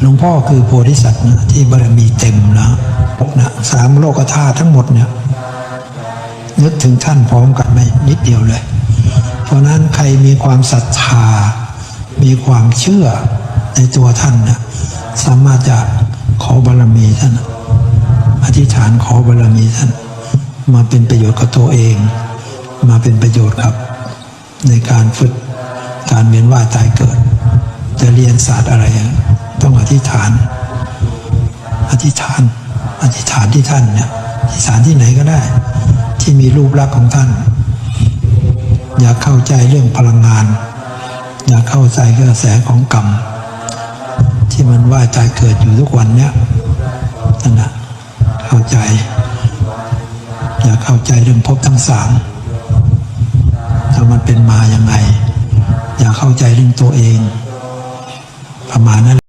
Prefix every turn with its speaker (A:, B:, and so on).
A: หลวงพ่อคือโพธิสัตว์นะที่บารมีเต็มนะนะสามโลกธาตุทั้งหมดเนี่ยนึกถึงท่านพร้อมกันไม่นิดเดียวเลย เพราะนั้นใครมีความศรัทธา มีความเชื่อในตัวท่านนะสามารถจะขอบารมีท่าน อธิษฐานขอบารมีท่าน มาเป็นประโยชน์กับตัวเอง มาเป็นประโยชน์กับ ในการฝึกการเวียนว่ายตายเกิด จะเรียนศาสตร์อะไรอะ ธิษฐาน อธิษฐาน อธิษฐานที่ท่านเนี่ยอธิษฐานที่ไหนก็ได้ ที่มีรูปลักษณ์ของท่าน อยากเข้าใจเรื่องพลังงาน อยากเข้าใจกระแสของกรรม ที่มันว่ายตายเกิดอยู่ทุกวันเนี่ยนั่นนะเข้าใจ อยากเข้าใจเรื่องภพทั้งสามถ้ามันเป็นมาอย่างไง อยากเข้าใจเรื่องตัวเองประมาณนั้น